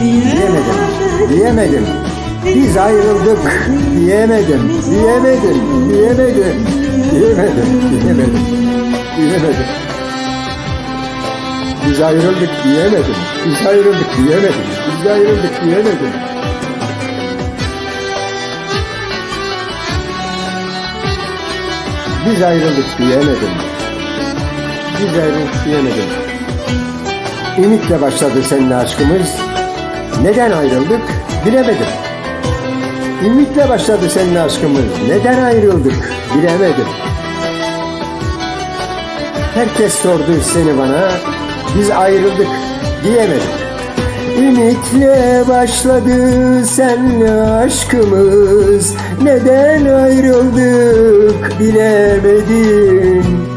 Diyemedim, diyemedim. Biz ayrıldık. Diyemedim, diyemedim, diyemedim, diyemedim, diyemedim, diyemedim. Biz ayrıldık. Diyemedim, biz ayrıldık. Diyemedim, biz ayrıldık. Diyemedim. Biz ayrıldık. Diyemedim. Ayrıldık diyemedim. Ümitle başladı seninle aşkımız. Neden ayrıldık bilemedim. Ümitle başladı seninle aşkımız. Neden ayrıldık bilemedim. Herkes sordu seni bana. Biz ayrıldık diyemedim. Ümitle başladı senle aşkımız Neden ayrıldık bilemedim